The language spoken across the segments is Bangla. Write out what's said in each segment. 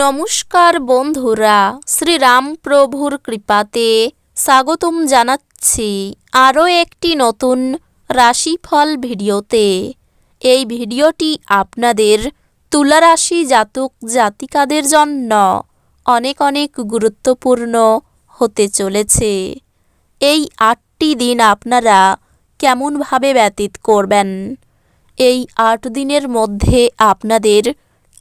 নমস্কার বন্ধুরা, শ্রীরাম প্রভুর কৃপাতে স্বাগতম জানাচ্ছি আরও একটি নতুন রাশিফল ভিডিওতে। এই ভিডিওটি আপনাদের তুলা রাশি জাতক জাতিকাদের জন্য অনেক অনেক গুরুত্বপূর্ণ হতে চলেছে। এই আটটি দিন আপনারা কেমনভাবে ব্যতীত করবেন? এই আট দিনের মধ্যে আপনাদের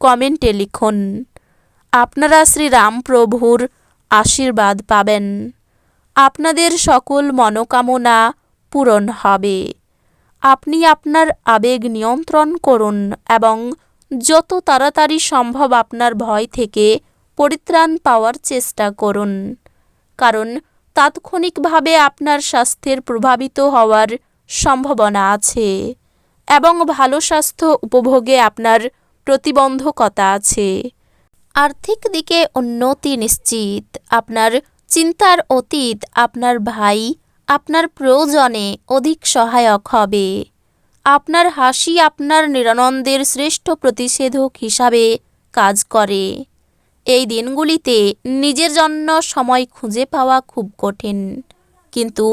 কমেন্টে লিখুন, আপনারা শ্রীরামপ্রভুর আশীর্বাদ পাবেন। আপনাদের সকল মনোকামনা পূরণ হবে। আপনি আপনার আবেগ নিয়ন্ত্রণ করুন এবং যত তাড়াতাড়ি সম্ভব আপনার ভয় থেকে পরিত্রাণ পাওয়ার চেষ্টা করুন। কারণ তাৎক্ষণিকভাবে আপনার স্বাস্থ্যের প্রভাবিত হওয়ার সম্ভাবনা আছে এবং ভালো স্বাস্থ্য উপভোগে আপনার প্রতিবন্ধকতা আছে। আর্থিক দিকে উন্নতি নিশ্চিত। আপনার চিন্তার অতীত আপনার ভাই, আপনার প্রয়োজনে অধিক সহায়ক হবে। আপনার হাসি আপনার নিরানন্দের শ্রেষ্ঠ প্রতিষেধক হিসাবে কাজ করে। এই দিনগুলিতে নিজের জন্য সময় খুঁজে পাওয়া খুব কঠিন। কিন্তু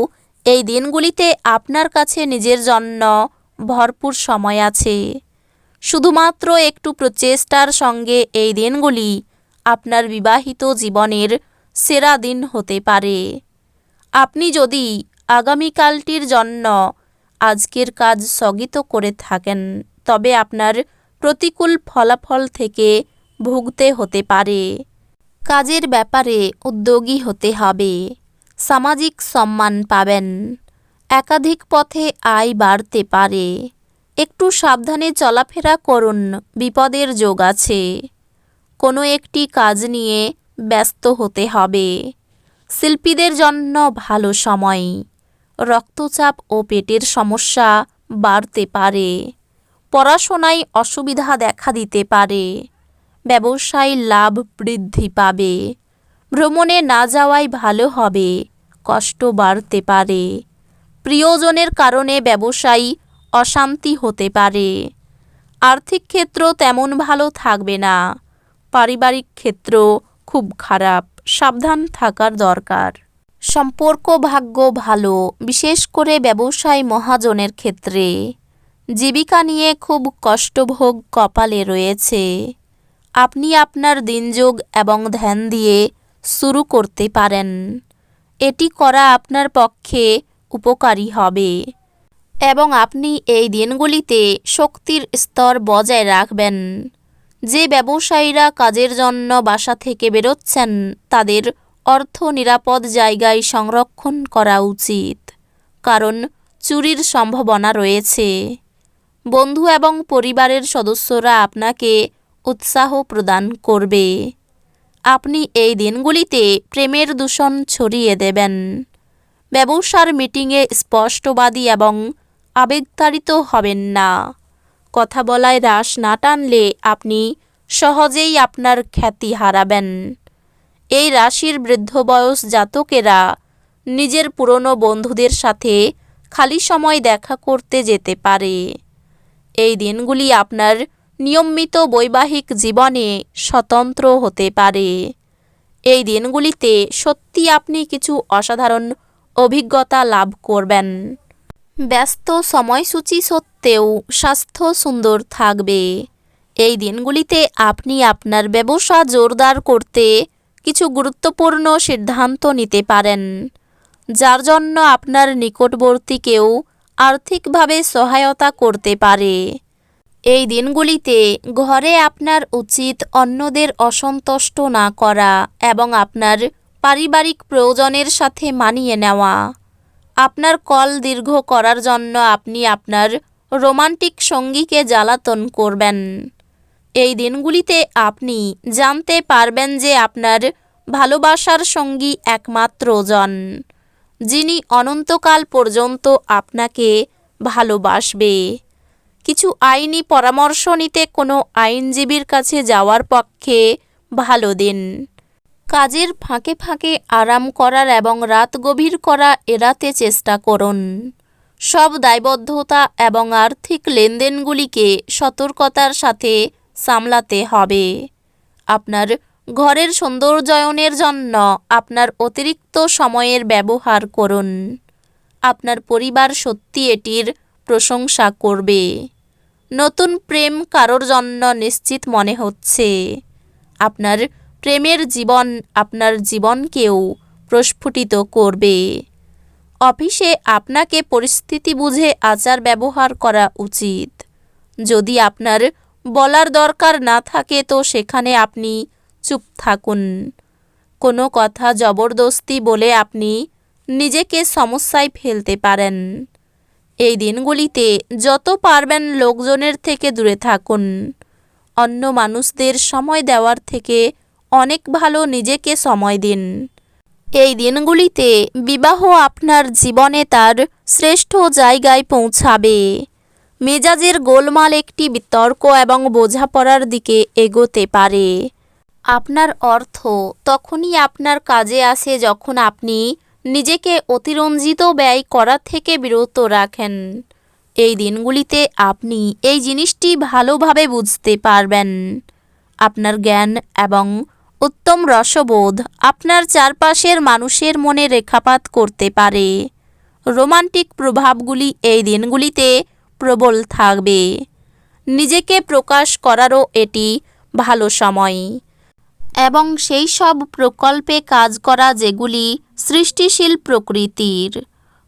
এই দিনগুলিতে আপনার কাছে নিজের জন্য ভরপুর সময় আছে। শুধুমাত্র একটু প্রচেষ্টার সঙ্গে এই দিনগুলি আপনার বিবাহিত জীবনের সেরা দিন হতে পারে। আপনি যদি আগামীকালটির জন্য আজকের কাজ স্থগিত করে থাকেন, তবে আপনার প্রতিকূল ফলাফল থেকে ভুগতে হতে পারে। কাজের ব্যাপারে উদ্যোগী হতে হবে। সামাজিক সম্মান পাবেন। একাধিক পথে আয় বাড়তে পারে। একটু সাবধানে চলাফেরা করুন, বিপদের যোগ আছে। কোনো একটি কাজ নিয়ে ব্যস্ত হতে হবে। শিল্পীদের জন্য ভালো সময়। রক্তচাপ ও পেটের সমস্যা বাড়তে পারে। পড়াশোনায় অসুবিধা দেখা দিতে পারে। ব্যবসায় লাভ বৃদ্ধি পাবে। ভ্রমণে না যাওয়াই ভালো হবে, কষ্ট বাড়তে পারে। প্রিয়জনের কারণে ব্যবসায়ী অশান্তি হতে পারে। আর্থিক ক্ষেত্র তেমন ভালো থাকবে না। পারিবারিক ক্ষেত্র খুব খারাপ। সাবধান থাকার দরকার। সম্পর্ক ভাগ্য ভালো, বিশেষ করে ব্যবসায় মহাজনের ক্ষেত্রে। জীবিকা নিয়ে খুব কষ্টভোগ কপালে রয়েছে। আপনি আপনার দিনযোগ এবং ধ্যান দিয়ে শুরু করতে পারেন। এটি করা আপনার পক্ষে উপকারী হবে। এবং আপনি এই দিনগুলিতে শক্তির স্তর বজায় রাখবেন। যে ব্যবসায়ীরা কাজের জন্য বাসা থেকে বেরোচ্ছেন, তাদের অর্থ নিরাপদ জায়গায় সংরক্ষণ করা উচিত, কারণ চুরির সম্ভাবনা রয়েছে। বন্ধু এবং পরিবারের সদস্যরা আপনাকে উৎসাহ প্রদান করবে। আপনি এই দিনগুলিতে প্রেমের দূষণ ছড়িয়ে দেবেন। ব্যবসার মিটিংয়ে স্পষ্টবাদী এবং আবেগতাড়িত হবেন না। কথা বলায় রাস না টানলে আপনি সহজেই আপনার খ্যাতি হারাবেন। এই রাশির বৃদ্ধ বয়স জাতকেরা নিজের পুরনো বন্ধুদের সাথে খালি সময় দেখা করতে যেতে পারে। এই দিনগুলি আপনার নিয়মিত বৈবাহিক জীবনে স্বতন্ত্র হতে পারে। এই দিনগুলিতে সত্যি আপনি কিছু অসাধারণ অভিজ্ঞতা লাভ করবেন। ব্যস্ত সময়সূচি সত্ত্বেও স্বাস্থ্য সুন্দর থাকবে। এই দিনগুলিতে আপনি আপনার ব্যবসা জোরদার করতে কিছু গুরুত্বপূর্ণ সিদ্ধান্ত নিতে পারেন, যার জন্য আপনার নিকটবর্তী কেউ আর্থিকভাবে সহায়তা করতে পারে। এই দিনগুলিতে ঘরে আপনার উচিত অন্যদের অসন্তুষ্ট না করা এবং আপনার পারিবারিক প্রয়োজনের সাথে মানিয়ে নেওয়া। আপনার কল দীর্ঘ করার জন্য আপনি আপনার রোমান্টিক সঙ্গীকে জ্বালাতন করবেন। এই দিনগুলিতে আপনি জানতে পারবেন যে আপনার ভালোবাসার সঙ্গী একমাত্র জন, যিনি অনন্তকাল পর্যন্ত আপনাকে ভালোবাসবে। কিছু আইনি পরামর্শ নিতে কোনো আইনজীবীর কাছে যাওয়ার পক্ষে ভালো দিন। কাজের ফাঁকে ফাঁকে আরাম করার এবং রাত গভীর করা এড়াতে চেষ্টা করুন। সব দায়বদ্ধতা এবং আর্থিক লেনদেনগুলিকে সতর্কতার সাথে সামলাতে হবে। আপনার ঘরের সৌন্দর্যায়নের জন্য আপনার অতিরিক্ত সময়ের ব্যবহার করুন। আপনার পরিবার সত্যি এটির প্রশংসা করবে। নতুন প্রেম কারোর জন্য নিশ্চিত মনে হচ্ছে। আপনার প্রেমের জীবন আপনার জীবনকেও প্রস্ফুটিত করবে। অফিসে আপনাকে পরিস্থিতি বুঝে আচার ব্যবহার করা উচিত। যদি আপনার বলার দরকার না থাকে, তো সেখানে আপনি চুপ থাকুন। কোনো কথা জবরদস্তি বলে আপনি নিজেকে সমস্যায় ফেলতে পারেন। এই দিনগুলিতে যত পারবেন লোকজনের থেকে দূরে থাকুন। অন্য মানুষদের সময় দেওয়ার থেকে অনেক ভালো নিজেকে সময় দিন। এই দিনগুলিতে বিবাহ আপনার জীবনে তার শ্রেষ্ঠ জায়গায় পৌঁছাবে। মেজাজের গোলমাল একটি বিতর্ক এবং বোঝাপড়ার দিকে এগোতে পারে। আপনার অর্থ তখনই আপনার কাজে আসে যখন আপনি নিজেকে অতিরঞ্জিত ব্যয় করা থেকে বিরত রাখেন। এই দিনগুলিতে আপনি এই জিনিসটি ভালোভাবে বুঝতে পারবেন। আপনার জ্ঞান এবং উত্তম রসবোধ আপনার চারপাশের মানুষের মনে রেখাপাত করতে পারে। রোমান্টিক প্রভাবগুলি এই দিনগুলিতে প্রবল থাকবে। নিজেকে প্রকাশ করারও এটি ভালো সময়। এবং সেই সব প্রকল্পে কাজ করা যেগুলি সৃষ্টিশীল প্রকৃতির।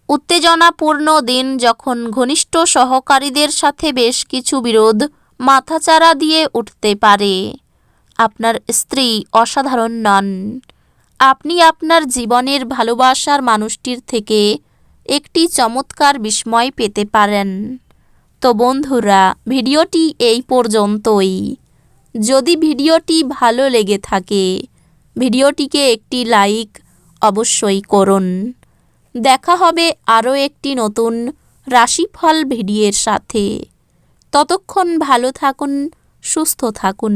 উত্তেজনাপূর্ণ দিন যখন ঘনিষ্ঠ সহকারীদের সাথে বেশ কিছু বিরোধ মাথাচাড়া দিয়ে উঠতে পারে। আপনার স্ত্রী অসাধারণ নন। আপনি আপনার জীবনের ভালোবাসার মানুষটির থেকে একটি চমৎকার বিস্ময় পেতে পারেন। তো বন্ধুরা, ভিডিওটি এই পর্যন্তই। যদি ভিডিওটি ভালো লেগে থাকে, ভিডিওটিকে একটি লাইক অবশ্যই করুন। দেখা হবে আরও একটি নতুন রাশিফল ভিডিওর সাথে। ততক্ষণ ভালো থাকুন, সুস্থ থাকুন।